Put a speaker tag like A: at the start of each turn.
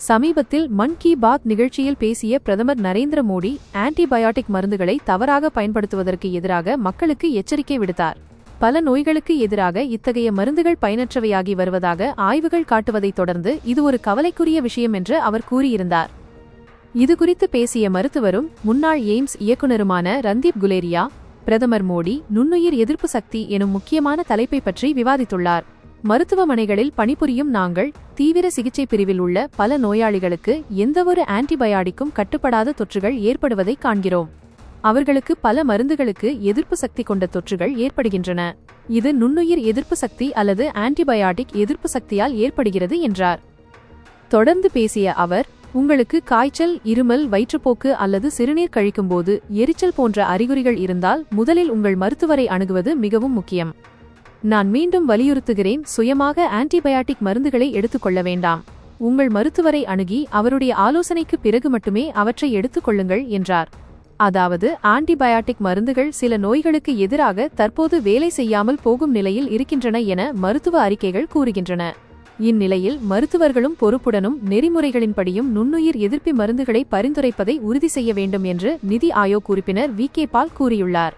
A: சமீபத்தில் மன் கி பாத் நிகழ்ச்சியில் பேசிய பிரதமர் நரேந்திர மோடி ஆன்டிபயாட்டிக் மருந்துகளை தவறாக பயன்படுத்துவதற்கு எதிராக மக்களுக்கு எச்சரிக்கை விடுத்தார். பல நோய்களுக்கு எதிராக இத்தகைய மருந்துகள் பயனற்றவையாகி வருவதாக ஆய்வுகள் காட்டுவதைத் தொடர்ந்து இது ஒரு கவலைக்குரிய விஷயம் என்று அவர் கூறியிருந்தார். இதுகுறித்து பேசிய மருத்துவரும் முன்னாள் எய்ம்ஸ் இயக்குனருமான ரந்தீப் குலேரியா பிரதமர் மோடி நுண்ணுயிர் எதிர்ப்பு சக்தி எனும் முக்கியமான தலைப்பை பற்றி விவாதித்துள்ளார். மருத்துவமனைகளில் பணிபுரியும் நாங்கள் தீவிர சிகிச்சை பிரிவில் உள்ள பல நோயாளிகளுக்கு எந்தவொரு ஆன்டிபயாடிக்கும் கட்டுப்படாத தொற்றுகள் ஏற்படுவதை காண்கிறோம். அவர்களுக்கு பல மருந்துகளுக்கு எதிர்ப்பு சக்தி கொண்ட தொற்றுகள் ஏற்படுகின்றன. இது நுண்ணுயிர் எதிர்ப்பு சக்தி அல்லது ஆன்டிபயாட்டிக் எதிர்ப்பு சக்தியால் ஏற்படுகிறது என்றார். தொடர்ந்து பேசிய அவர் உங்களுக்கு காய்ச்சல் இருமல் வயிற்றுப்போக்கு அல்லது சிறுநீர் கழிக்கும்போது எரிச்சல் போன்ற அறிகுறிகள் இருந்தால் முதலில் உங்கள் மருத்துவரை அணுகுவது மிகவும் முக்கியம். நான் மீண்டும் வலியுறுத்துகிறேன் சுயமாக ஆன்டிபயாட்டிக் மருந்துகளை எடுத்துக்கொள்ள வேண்டாம். உங்கள் மருத்துவரை அணுகி அவருடைய ஆலோசனைக்கு பிறகு மட்டுமே அவற்றை எடுத்துக்கொள்ளுங்கள் என்றார். அதாவது ஆன்டிபயாட்டிக் மருந்துகள் சில நோய்களுக்கு எதிராக தற்போது வேலை செய்யாமல் போகும் நிலையில் இருக்கின்றன என மருத்துவ அறிக்கைகள் கூறுகின்றன. இந்நிலையில் மருத்துவர்களும் பொறுப்புடனும் நெறிமுறைகளின்படியும் நுண்ணுயிர் எதிர்ப்பி மருந்துகளை பரிந்துரைப்பதை உறுதி செய்ய வேண்டும் என்று நிதி ஆயோக் உறுப்பினர் வி கே பால் கூறியுள்ளார்.